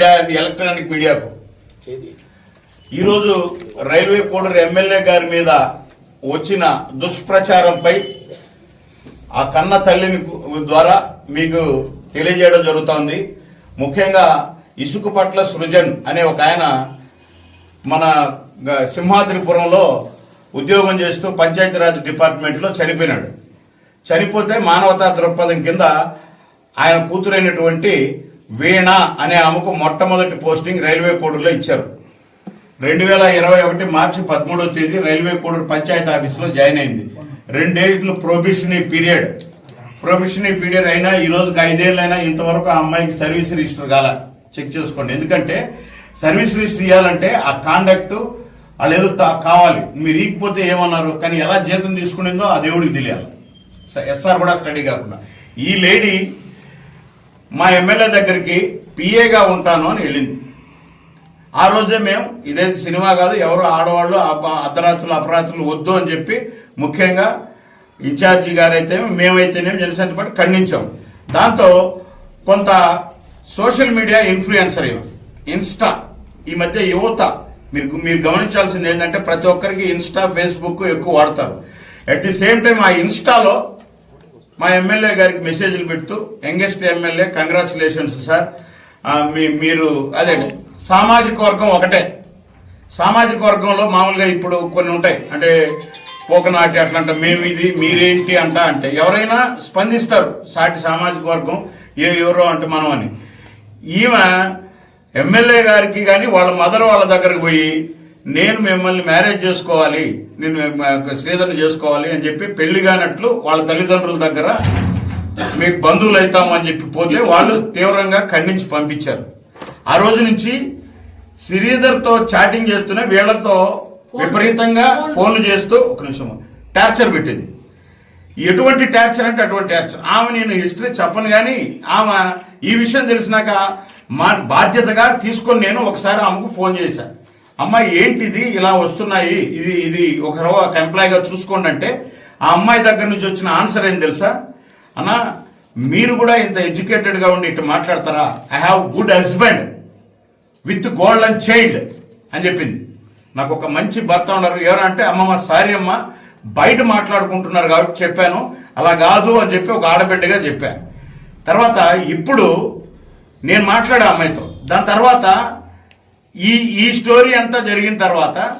Electronic మీడియాకు. ఈరోజు railway Koduru MLA గారి మీద వచ్చిన దుష్ప్రచారంపై ఆ కన్న తల్లిని ద్వారా మీకు తెలియజేయడం జరుగుతోంది. ముఖ్యంగా ఇసుక పట్ల సృజన్ అనే ఒక ఆయన మన సింహాద్రిపురంలో ఉద్యోగం చేస్తూ పంచాయతీరాజ్ డిపార్ట్మెంట్లో చనిపోయినాడు. చనిపోతే మానవతా దృక్పథం కింద ఆయన కూతురైనటువంటి వీణ అనే ఆమెకు మొట్టమొదటి పోస్టింగ్ రైల్వే కోడూరులో ఇచ్చారు. రెండు వేల ఇరవై ఒకటి మార్చి పదమూడవ తేదీ రైల్వే కోడూరు పంచాయతీ ఆఫీసులో జాయిన్ అయింది. రెండేళ్ళు ప్రొబిషనరీ పీరియడ్. ప్రొబిషనరీ పీరియడ్ అయినా ఈ రోజుకి ఐదేళ్ళైనా ఇంతవరకు ఆ అమ్మాయికి సర్వీస్ రిజిస్టర్ కాల. చెక్ చేసుకోండి. ఎందుకంటే సర్వీస్ రిజిస్టర్ ఇవ్వాలంటే ఆ కాండక్ట్ వాళ్ళు ఏదో కావాలి. మీరు ఇకపోతే ఏమన్నారు? కానీ ఎలా జీతం తీసుకునేందో ఆ దేవుడికి తెలియాలి. ఎస్ఆర్ కూడా స్టడీ కాకుండా. ఈ లేడీ మా ఎమ్మెల్యే దగ్గరికి పిఏగా ఉంటాను అని వెళ్ళింది. ఆ రోజే మేము ఇదే సినిమా కాదు ఎవరు ఆడవాళ్ళు అర్ధరాత్రులు అపరాత్రులు వద్దు అని చెప్పి ముఖ్యంగా ఇన్ఛార్జి గారైతే మేమైతేనేమి జనసేన పార్టీ ఖండించాం. దాంతో కొంత సోషల్ మీడియా ఇన్ఫ్లుయెన్సర్ ఇన్స్టా ఈ మధ్య యువత మీరు మీరు గమనించాల్సింది ఏంటంటే ప్రతి ఒక్కరికి ఇన్స్టా ఫేస్బుక్ ఎక్కువ వాడతారు. అట్ ది సేమ్ టైం ఆ ఇన్స్టాలో మా ఎమ్మెల్యే గారికి మెసేజ్లు పెడుతూ యంగెస్ట్ ఎమ్మెల్యే కంగ్రాచులేషన్స్ సార్ మీరు అదే సామాజిక వర్గం ఒకటే. సామాజిక వర్గంలో మామూలుగా ఇప్పుడు కొన్ని ఉంటాయి. అంటే పోకనాటి అట్లా అంట మేము ఇది మీరేంటి అంట అంటే ఎవరైనా స్పందిస్తారు సాటి సామాజిక వర్గం ఏ ఎవరో అంటే మనం అని. ఈమె ఎమ్మెల్యే గారికి కానీ వాళ్ళ మదర్ వాళ్ళ దగ్గరికి పోయి నేను మిమ్మల్ని మ్యారేజ్ చేసుకోవాలి నేను శ్రీధరణ చేసుకోవాలి అని చెప్పి పెళ్ళి కానట్లు వాళ్ళ తల్లిదండ్రుల దగ్గర మీకు బంధువులు అవుతాము అని చెప్పి పోతే వాళ్ళు తీవ్రంగా ఖండించి పంపించారు. ఆ రోజు నుంచి శ్రీధర్తో చాటింగ్ చేస్తూనే వీళ్ళతో విపరీతంగా ఫోన్లు చేస్తూ ఒక నిమిషం టార్చర్ పెట్టింది. ఎటువంటి టార్చర్ అంటే అటువంటి టార్చర్. ఆమె నేను హిస్టరీ చెప్పను కానీ ఆమె ఈ విషయం తెలిసినాక మా బాధ్యతగా తీసుకొని నేను ఒకసారి ఆమెకు ఫోన్ చేశాను అమ్మ ఏంటిది? ఇలా వస్తున్నాయి. ఇది ఇది ఒక రో- ఒక ఎంప్లాయీగా చూసుకోండి అంటే ఆ అమ్మాయి దగ్గర నుంచి వచ్చిన ఆన్సర్ ఏం తెలుసా? అన్న మీరు కూడా ఇంత ఎడ్యుకేటెడ్గా ఉండి ఇటు మాట్లాడతారా? I have good husband with golden child అని చెప్పింది. నాకు ఒక మంచి భర్త ఉన్నారు. ఎవరంటే అమ్మమ్మ సారీ అమ్మ బయట మాట్లాడుకుంటున్నారు కాబట్టి చెప్పాను. అలా కాదు అని చెప్పి ఒక ఆడబిడ్డగా చెప్పాను తర్వాత ఇప్పుడు నేను మాట్లాడే అమ్మాయితో. దాని తర్వాత ఈ ఈ స్టోరీ అంతా జరిగిన తర్వాత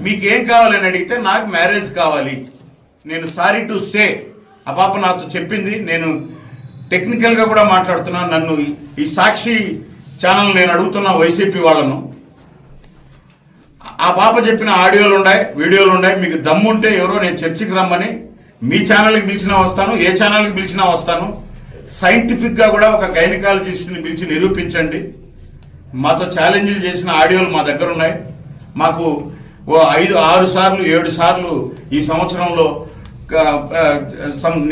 మీకు ఏం కావాలని అడిగితే నాకు మ్యారేజ్ కావాలి. నేను సారీ టు సే. ఆ పాప నాతో చెప్పింది. నేను టెక్నికల్గా కూడా మాట్లాడుతున్నాను నన్ను ఈ- ఈ సాక్షి ఛానల్ నేను అడుగుతున్నా వైసీపీ వాళ్ళను. ఆ పాప చెప్పిన ఆడియోలు ఉన్నాయి వీడియోలు ఉన్నాయి. మీకు దమ్ముంటే ఎవరో నేను చర్చికి రమ్మని మీ ఛానల్కి పిలిచినా వస్తాను ఏ ఛానల్కి పిలిచినా వస్తాను. సైంటిఫిక్గా కూడా ఒక గైనకాలజిస్ట్ని పిలిచి నిరూపించండి. మాతో ఛాలెంజ్లు చేసిన ఆడియోలు మా దగ్గర ఉన్నాయి. మాకు ఓ ఐదు ఆరు సార్లు ఏడు సార్లు ఈ సంవత్సరంలో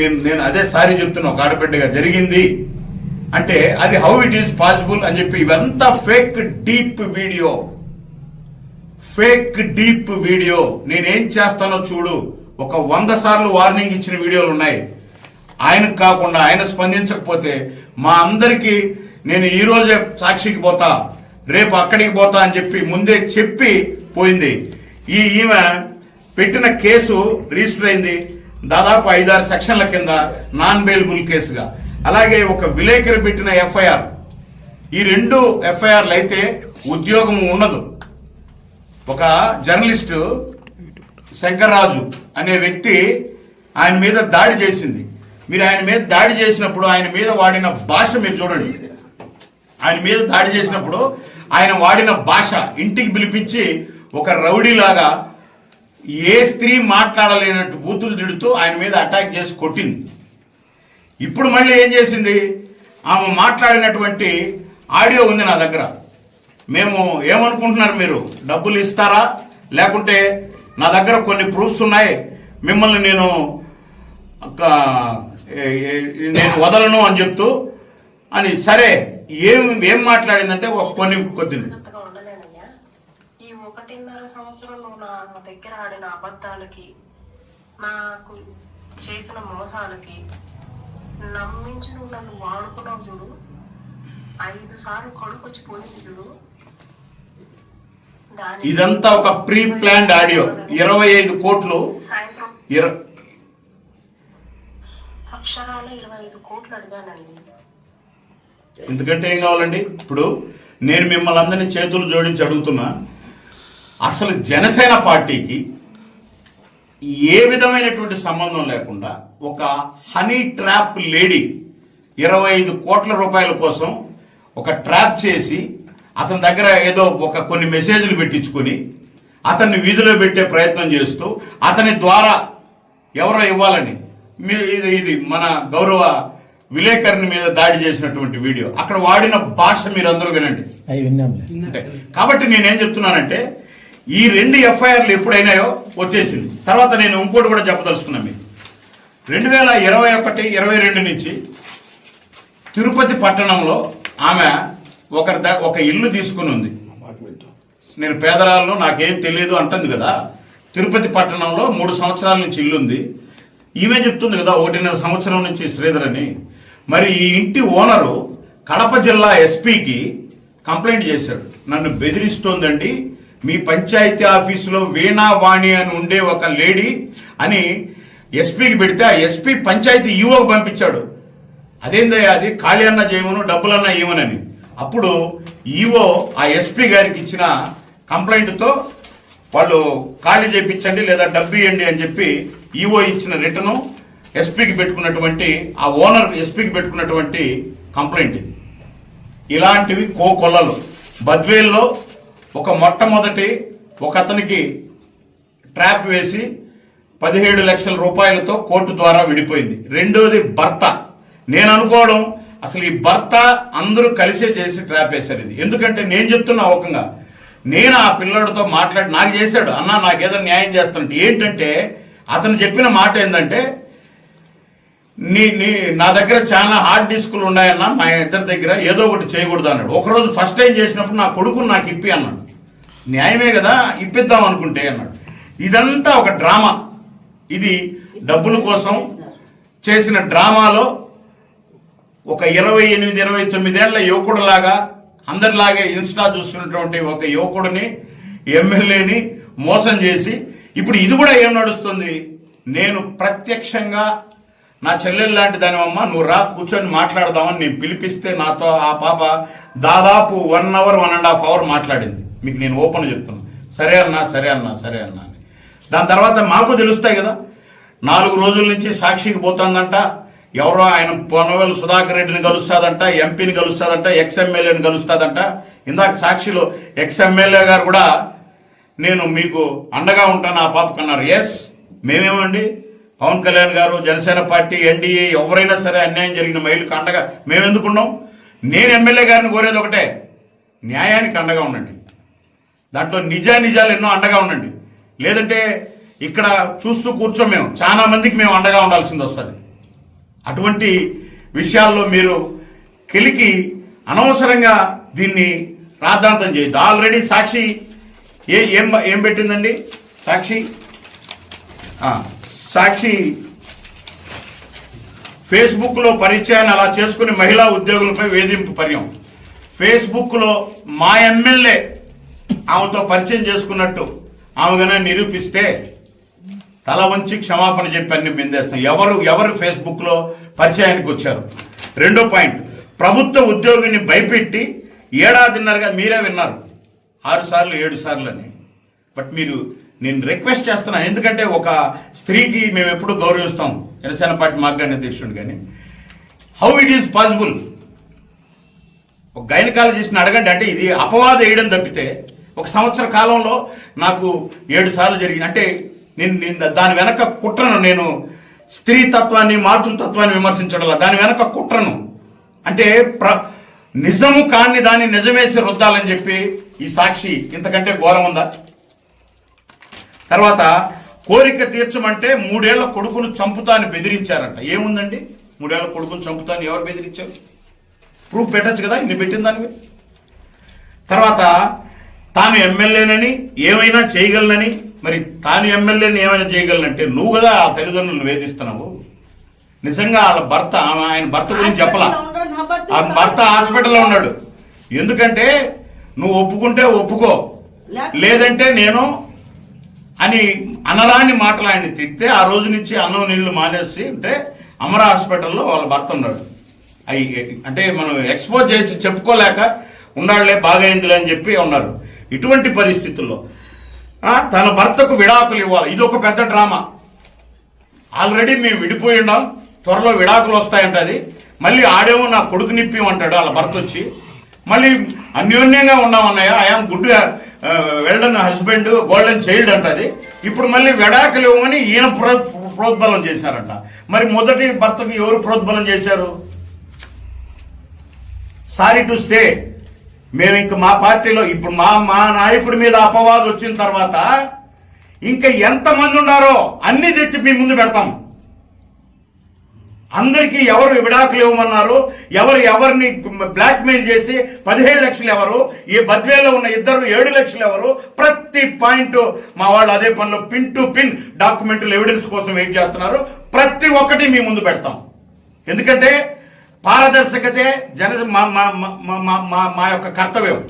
నేను నేను అదే సారీ చెప్తున్నా ఒక ఆడబిడ్డగా జరిగింది. అంటే అది హౌ ఇట్ ఈస్ పాసిబుల్ అని చెప్పి ఇవంతా fake deep video fake deep video నేనేం చేస్తానో చూడు. ఒక వంద సార్లు వార్నింగ్ ఇచ్చిన వీడియోలు ఉన్నాయి. ఆయనకు కాకుండా ఆయన స్పందించకపోతే మా అందరికీ నేను ఈ రోజే సాక్షికి పోతా రేపు అక్కడికి పోతా అని చెప్పి ముందే చెప్పి పోయింది. ఈ ఈమె పెట్టిన కేసు రిజిస్టర్ అయింది. దాదాపు ఐదారు సెక్షన్ల కింద నాన్ బెయిలబుల్ కేసుగా. అలాగే ఒక విలేకరి పెట్టిన ఎఫ్ఐఆర్. ఈ రెండు ఎఫ్ఐఆర్లు అయితే ఉద్యోగం ఉండదు. ఒక జర్నలిస్టు శంకర్రాజు అనే వ్యక్తి ఆయన మీద దాడి చేసింది. మీరు ఆయన మీద దాడి చేసినప్పుడు ఆయన మీద వాడిన భాష మీరు చూడండి. ఆయన మీద దాడి చేసినప్పుడు ఆయన వాడిన భాష ఇంటికి పిలిపించి ఒక రౌడీలాగా ఏ స్త్రీ మాట్లాడలేనట్టు బూతులు తిడుతూ ఆయన మీద అటాక్ చేసి కొట్టింది. ఇప్పుడు మళ్ళీ ఏం చేసింది? ఆమె మాట్లాడినటువంటి ఆడియో ఉంది నా దగ్గర. మేము ఏమనుకుంటున్నారు మీరు? డబ్బులు ఇస్తారా? లేకుంటే నా దగ్గర కొన్ని ప్రూఫ్స్ ఉన్నాయి. మిమ్మల్ని నేను ఒక, నేను వదలను అని చెప్తూ అని సరే ఏం ఏం మాట్లాడిందంటే ఒక కొన్ని కొద్ది ఈ ఒకటిన్నర సంవత్సరం నువ్వు నా దగ్గర ఆడిన అబద్ధాలకి నాకు చేసిన మోసాలకి నమ్మించి నువ్వు నన్ను వాడుకున్నావు చూడు. ఐదు సార్లు కొడుకు వచ్చి పోయింది చూడు. ఇదంతా ఒక ప్రీ ప్లాన్డ్ ఆడియో. ఇరవై ఐదు కోట్లు. సాయంత్రం. అక్షరాలు ఇరవై ఐదు కోట్లు అడిగానండి. ఎందుకంటే ఏం కావాలండి? ఇప్పుడు నేను మిమ్మల్ని అందరినీ చేతులు జోడించి అడుగుతున్నా. అసలు జనసేన పార్టీకి ఏ విధమైనటువంటి సంబంధం లేకుండా ఒక హనీ ట్రాప్ లేడీ ఇరవై ఐదు కోట్ల రూపాయల కోసం ఒక ట్రాప్ చేసి అతని దగ్గర ఏదో ఒక కొన్ని మెసేజ్లు పెట్టించుకొని అతన్ని వీధిలో పెట్టే ప్రయత్నం చేస్తూ అతని ద్వారా ఎవరో ఇవ్వాలని మీరు ఇది ఇది మన గౌరవ విలేకరుని మీద దాడి చేసినటువంటి వీడియో. అక్కడ వాడిన భాష మీరు అందరూ వినండి అంటే కాబట్టి నేనేం చెప్తున్నానంటే ఈ రెండు ఎఫ్ఐఆర్లు ఎప్పుడైనాయో వచ్చేసింది. తర్వాత నేను ఇంకోటి కూడా చెప్పదలుచుకున్నా మీకు. రెండు వేల ఇరవై ఒకటి ఇరవై రెండు నుంచి తిరుపతి పట్టణంలో ఆమె ఒకరి ద- ఒక ఇల్లు తీసుకుని ఉంది. నేను పేదరాలను నాకేం తెలియదు అంటుంది కదా. తిరుపతి పట్టణంలో మూడు సంవత్సరాల నుంచి ఇల్లు ఉంది ఈమె చెప్తుంది కదా ఒకటిన్నర సంవత్సరం నుంచి శ్రీధర్ అని. మరి ఈ ఇంటి ఓనరు కడప జిల్లా ఎస్పీకి కంప్లైంట్ చేశాడు. నన్ను బెదిరిస్తోందండి మీ పంచాయతీ ఆఫీసులో వీణావాణి అని ఉండే ఒక లేడీ అని ఎస్పీకి పెడితే ఆ ఎస్పీ పంచాయతీ ఈవోకి పంపించాడు. అదేందయ్యా అది? ఖాళీ అన్న చేయమను డబ్బులన్నా ఇవ్వనని. అప్పుడు ఈవో ఆ ఎస్పీ గారికి ఇచ్చిన కంప్లైంట్తో వాళ్ళు ఖాళీ చేయించండి లేదా డబ్బు ఇవ్వండి అని చెప్పి ఈవో ఇచ్చిన రిటర్ను ఎస్పీకి పెట్టుకున్నటువంటి ఆ ఓనర్ ఎస్పీకి పెట్టుకున్నటువంటి కంప్లైంట్ ఇది. ఇలాంటివి కోకొల్లలు. బద్వేల్లో ఒక మొట్టమొదటి ఒక అతనికి ట్రాప్ వేసి పదిహేడు లక్షల రూపాయలతో కోర్టు ద్వారా విడిపోయింది. రెండోది భర్త. నేను అనుకోవడం అసలు ఈ భర్త అందరూ కలిసే చేసి ట్రాప్ వేశారు ఇది. ఎందుకంటే నేను చెప్తున్నా ఒకంగా నేను ఆ పిల్లడితో మాట్లాడి నాకు చేశాడు అన్న నాకేదో న్యాయం చేస్తానంటే ఏంటంటే అతను చెప్పిన మాట ఏంటంటే నీ నీ నా దగ్గర చాలా హార్డ్ డిస్కులు ఉన్నాయన్న మా ఇద్దరి దగ్గర ఏదో ఒకటి చేయకూడదు అన్నాడు. ఒకరోజు ఫస్ట్ టైం చేసినప్పుడు నా కొడుకుని నాకు ఇప్పి అన్నాడు. న్యాయమే కదా ఇప్పిద్దాం అనుకుంటే అన్నాడు. ఇదంతా ఒక డ్రామా. ఇది డబ్బుల కోసం చేసిన డ్రామాలో ఒక ఇరవై ఎనిమిది ఇరవై తొమ్మిదేళ్ళ యువకుడులాగా అందరిలాగే ఇన్స్టా చూస్తున్నటువంటి ఒక యువకుడిని ఎమ్మెల్యేని మోసం చేసి ఇప్పుడు ఇది కూడా ఏం నడుస్తుంది? నేను ప్రత్యక్షంగా నా చెల్లెలు లాంటి దానివమ్మ నువ్వు రా కూర్చొని మాట్లాడదామని నేను పిలిపిస్తే నాతో ఆ పాప దాదాపు one hour one and half hour మాట్లాడింది. మీకు నేను ఓపెన్ చెప్తున్నా. సరే అన్నా సరే అన్నా సరే అన్నా అని. దాని తర్వాత మాకు తెలుస్తాయి కదా. నాలుగు రోజుల నుంచి సాక్షికి పోతుందంట. ఎవరో ఆయన పొనవేలు సుధాకర్ రెడ్డిని కలుస్తాదంట ఎంపీని కలుస్తాదంట ఎక్స్ ఎమ్మెల్యేని కలుస్తాదంట. ఇందాక సాక్షిలో ఎక్స్ ఎమ్మెల్యే గారు కూడా నేను మీకు అండగా ఉంటాను ఆ పాపకు అన్నారు ఎస్ మేమేమండి? పవన్ కళ్యాణ్ గారు జనసేన పార్టీ ఎన్డీఏ ఎవరైనా సరే అన్యాయం జరిగిన మహిళకు అండగా మేమెందుకున్నాం? నేను ఎమ్మెల్యే గారిని కోరేది ఒకటే న్యాయానికి అండగా ఉండండి. దాంట్లో నిజా నిజాలు ఎన్నో అండగా ఉండండి. లేదంటే ఇక్కడ చూస్తూ కూర్చోం మేము. చాలా మందికి మేము అండగా ఉండాల్సింది వస్తుంది. అటువంటి విషయాల్లో మీరు కెలికి అనవసరంగా దీన్ని రాద్ధాంతం చేయొద్దు. ఆల్రెడీ సాక్షి ఏ ఏం ఏం పెట్టిందండి? సాక్షి? ఆ, సాక్షి ఫేస్బుక్లో పరిచయాన్ని అలా చేసుకుని మహిళా ఉద్యోగులపై వేధింపు పర్యం. ఫేస్బుక్లో మా ఎమ్మెల్యే ఆమెతో పరిచయం చేసుకున్నట్టు ఆమె నిరూపిస్తే తల వంచి క్షమాపణ చెప్పి మేము బిందేస్తాం. ఎవరు ఎవరు ఫేస్బుక్లో పరిచయానికి వచ్చారు? రెండో పాయింట్ ప్రభుత్వ ఉద్యోగిని భయపెట్టి ఏడాదిన్నరగా మీరే విన్నారు. ఆరు సార్లు ఏడు సార్లు అని. బట్ మీరు నేను రిక్వెస్ట్ చేస్తున్నాను ఎందుకంటే ఒక స్త్రీకి మేము ఎప్పుడు గౌరవిస్తాం. జనసేన పార్టీ మార్గాన్ని అధ్యక్షుడు కానీ హౌ ఇట్ ఈస్ పాసిబుల్ ఒక గైనకాలజిస్ట్ని అడగండి. అంటే ఇది అపవాదం వేయడం తప్పితే ఒక సంవత్సర కాలంలో నాకు ఏడు సార్లు జరిగింది. అంటే నేను నేను దాని వెనక కుట్రను నేను స్త్రీ తత్వాన్ని మాతృతత్వాన్ని విమర్శించడం దాని వెనక కుట్రను. అంటే ప్ర నిజము కాని దాన్ని నిజమేసి రుద్దాలని చెప్పి ఈ సాక్షి ఇంతకంటే ఘోరం ఉందా? తర్వాత కోరిక తీర్చమంటే మూడేళ్ళ కొడుకును చంపుతా అని బెదిరించారంట. ఏముందండి? మూడేళ్ళ కొడుకును చంపుతా అని ఎవరు బెదిరించారు? ప్రూఫ్ పెట్టచ్చు కదా? ఇన్ని పెట్టిన దానివి. తర్వాత తాను ఎమ్మెల్యేనని ఏమైనా చేయగలనని మరి తాను ఎమ్మెల్యేని ఏమైనా చేయగలనంటే నువ్వు కదా ఆ తల్లిదండ్రులను వేధిస్తున్నావు. నిజంగా వాళ్ళ భర్త ఆయన భర్త గురించి చెప్పలా. ఆ భర్త హాస్పిటల్లో ఉన్నాడు. ఎందుకంటే నువ్వు ఒప్పుకుంటే ఒప్పుకో. లేదంటే నేను అని అనరాని మాటలు ఆయన తిడితే ఆ రోజు నుంచి అన్నం నీళ్ళు మానేసి అంటే అమర హాస్పిటల్లో వాళ్ళ భర్త ఉన్నాడు. అవి అంటే మనం ఎక్స్పోజ్ చేసి చెప్పుకోలేక ఉన్నాడులే బాగైందిలే అని చెప్పి ఉన్నారు. ఇటువంటి పరిస్థితుల్లో తన భర్తకు విడాకులు ఇవ్వాలి. ఇది ఒక పెద్ద డ్రామా. ఆల్రెడీ మేము విడిపోయి ఉన్నాం. త్వరలో విడాకులు వస్తాయంట అది. మళ్ళీ ఆడేమో నా కొడుకు నిప్పి అంటాడు వాళ్ళ భర్త వచ్చి. మళ్ళీ అన్యోన్యంగా ఉన్నాం I'm good well done husband golden child అంటది ఇప్పుడు మళ్ళీ విడాకులు ఇవ్వమని ఈయన ప్రో ప్రోద్బలం చేశారంట. మరి మొదటి భర్తకు ఎవరు ప్రోద్బలం చేశారు? సారీ టు సే మేము ఇంక మా పార్టీలో ఇప్పుడు మా మా నాయకుడి మీద అపవాదు వచ్చిన తర్వాత ఇంకా ఎంతమంది ఉన్నారో అన్ని తెచ్చి మీ ముందు పెడతాం. అందరికీ ఎవరు విడాకులు ఇవ్వమన్నారు ఎవరు ఎవరిని బ్లాక్మెయిల్ చేసి పదిహేడు లక్షలు ఎవరు ఈ బద్వేలో ఉన్న ఇద్దరు ఏడు లక్షలు ఎవరు ప్రతి పాయింట్ మా వాళ్ళు అదే పనిలో పిన్ టు పిన్ డాక్యుమెంట్లు ఎవిడెన్స్ కోసం వెయిట్ చేస్తున్నారు. ప్రతి ఒక్కటి మీ ముందు పెడతాం. ఎందుకంటే పారదర్శకతే జన మా మా మా- మా- మా యొక్క కర్తవ్యం.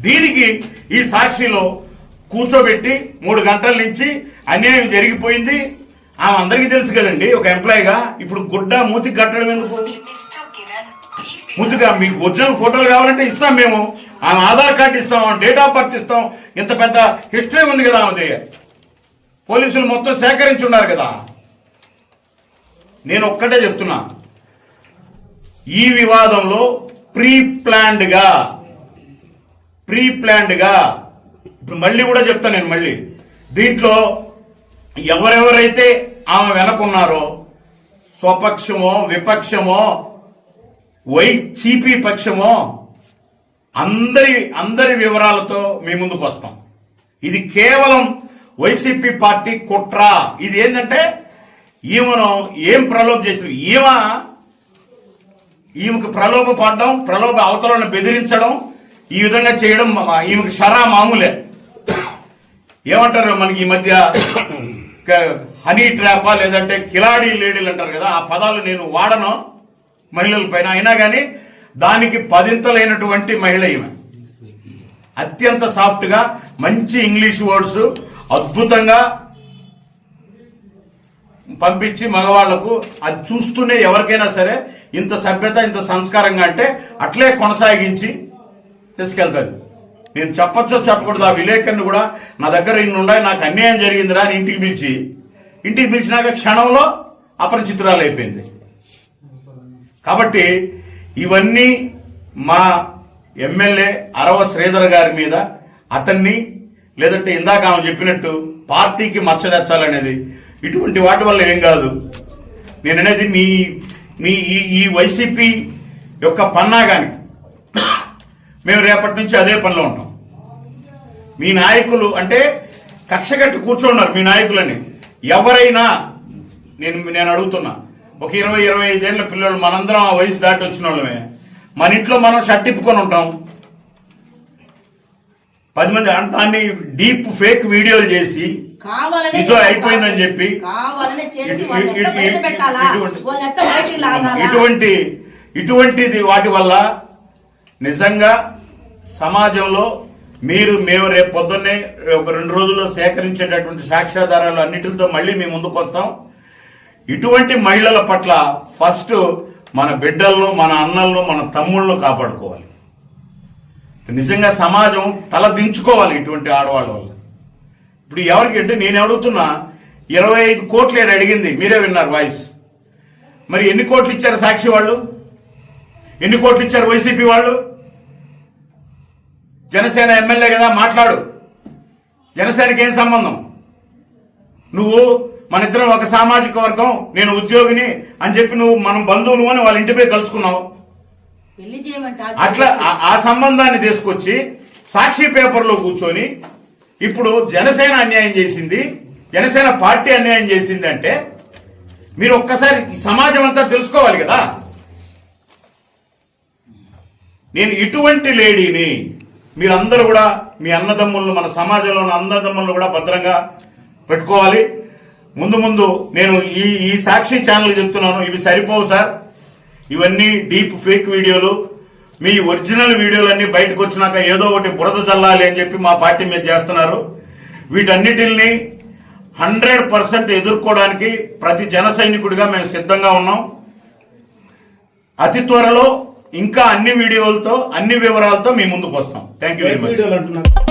దీనికి ఈ సాక్షిలో కూర్చోబెట్టి మూడు గంటల నుంచి అన్యాయం జరిగిపోయింది. ఆమె అందరికీ తెలుసు కదండి ఒక ఎంప్లాయీగా ఇప్పుడు గుడ్డ మూతి కట్టడం ఎందుకు? ముందుగా మీకు ఒరిజినల్ ఫోటోలు కావాలంటే ఇస్తాం మేము. ఆమె ఆధార్ కార్డు ఇస్తాం ఆమె డేట్ ఆఫ్ బర్త్ ఇస్తాం. ఇంత పెద్ద హిస్టరీ ఉంది కదా ఆమెది. పోలీసులు మొత్తం సేకరించి ఉన్నారు కదా. నేను ఒక్కటే చెప్తున్నా. ఈ వివాదంలో ప్రీ ప్లాన్డ్గా ప్రీ ప్లాన్డ్గా ఇప్పుడు మళ్ళీ కూడా చెప్తాను నేను మళ్ళీ. దీంట్లో ఎవరెవరైతే ఆమె వెనకున్నారో స్వపక్షమో విపక్షమో వైసీపీ పక్షమో అందరి అందరి వివరాలతో మీ ముందుకు వస్తాం. ఇది కేవలం వైసీపీ పార్టీ కుట్ర. ఇది ఏంటంటే ఈమెను ఏం ప్రలోభ చేసిన ఈమె ఈమెకు ప్రలోభ పడడం ప్రలోభ అవతలను బెదిరించడం ఈ విధంగా చేయడం ఈమెకు షరా మామూలే. ఏమంటారు మనకి ఈ మధ్య హనీ ట్రాపా లేదంటే కిలాడీ లేడీలు అంటారు కదా ఆ పదాలు నేను వాడను మహిళలపైన అయినా కానీ దానికి పదింతలైనటువంటి మహిళ ఈమె. అత్యంత సాఫ్ట్గా మంచి ఇంగ్లీష్ వర్డ్స్ అద్భుతంగా పంపించి మగవాళ్ళకు అది చూస్తూనే ఎవరికైనా సరే ఇంత సభ్యత ఇంత సంస్కారంగా అంటే అట్లే కొనసాగించి తీసుకెళ్తారు. నేను చెప్పచ్చో చెప్పకూడదు ఆ విలేకరుని కూడా నా దగ్గర ఇన్ని ఉన్నాయి నాకు అన్యాయం జరిగిందిరా అని ఇంటికి పిలిచి ఇంటికి పిలిచినాక క్షణంలో అపరిచితురాలు అయిపోయింది కాబట్టి ఇవన్నీ మా ఎమ్మెల్యే అరవ శ్రీధర్ గారి మీద అతన్ని లేదంటే ఇందాక ఆమె చెప్పినట్టు పార్టీకి మచ్చ తెచ్చాలనేది ఇటువంటి వాటి వల్ల ఏం కాదు. నేను అనేది మీ మీ ఈ ఈ వైసీపీ యొక్క పన్నాగానికి. మేము రేపటి నుంచి అదే పనిలో ఉంటాం. మీ నాయకులు అంటే కక్ష కట్టి కూర్చోన్నారు మీ నాయకులని. ఎవరైనా నేను నేను అడుగుతున్నా ఒక ఇరవై ఇరవై ఐదేళ్ళ పిల్లలు మనందరం ఆ వయసు దాటి వచ్చిన వాళ్ళమే. మన ఇంట్లో మనం షర్ట్ ఇప్పుకొని ఉంటాం. పది మంది దాన్ని డీప్ ఫేక్ వీడియోలు చేసి ఇదో అయిపోయిందని చెప్పి ఇటువంటి ఇటువంటిది వాటి వల్ల నిజంగా సమాజంలో మీరు మేము రేపు పొద్దున్నే ఒక రెండు రోజుల్లో సేకరించేటటువంటి సాక్ష్యాధారాలు అన్నిటితో మళ్ళీ మేము ముందుకు వస్తాం. ఇటువంటి మహిళల పట్ల ఫస్ట్ మన బిడ్డలను మన అన్నలను మన తమ్ముళ్ళను కాపాడుకోవాలి. నిజంగా సమాజం తల దించుకోవాలి ఇటువంటి ఆడవాళ్ళ వల్ల. ఇప్పుడు ఎవరికి అంటే నేను అడుగుతున్నా ఇరవై ఐదు కోట్లు ఏడు అడిగింది మీరే విన్నారు వాయిస్. మరి ఎన్ని కోట్లు ఇచ్చారు సాక్షి వాళ్ళు? ఎన్ని కోట్లు ఇచ్చారు వైసీపీ వాళ్ళు? జనసేన ఎమ్మెల్యే కదా మాట్లాడు. జనసేనకి ఏం సంబంధం? నువ్వు మన ఇద్దరం ఒక సామాజిక వర్గం నేను ఉద్యోగిని అని చెప్పి నువ్వు మనం బంధువులు అని వాళ్ళ ఇంటిపై కలుసుకున్నావు. అట్లా ఆ- సంబంధాన్ని తీసుకొచ్చి సాక్షి పేపర్లో కూర్చొని ఇప్పుడు జనసేన అన్యాయం చేసింది జనసేన పార్టీ అన్యాయం చేసింది అంటే మీరు ఒక్కసారి సమాజం అంతా తెలుసుకోవాలి కదా. నేను ఇటువంటి లేడీని మీరందరూ కూడా మీ అన్నదమ్ములను మన సమాజంలో ఉన్న అన్నదమ్ములను కూడా భద్రంగా పెట్టుకోవాలి. ముందు ముందు నేను ఈ ఈ సాక్షి ఛానల్ చెప్తున్నాను. ఇవి సరిపోవు సార్. ఇవన్నీ డీప్ ఫేక్ వీడియోలు. మీ ఒరిజినల్ వీడియోలన్నీ బయటకు వచ్చినాక ఏదో ఒకటి బురద చల్లాలి అని చెప్పి మా పార్టీ మీద చేస్తున్నారు. వీటన్నిటిని హండ్రెడ్ పర్సెంట్ ఎదుర్కోవడానికి ప్రతి జన సైనికుడిగా మేము సిద్ధంగా ఉన్నాం. అతి త్వరలో ఇంకా అన్ని వీడియోలతో అన్ని వివరాలతో మీ ముందుకు వస్తాం. Thank you very much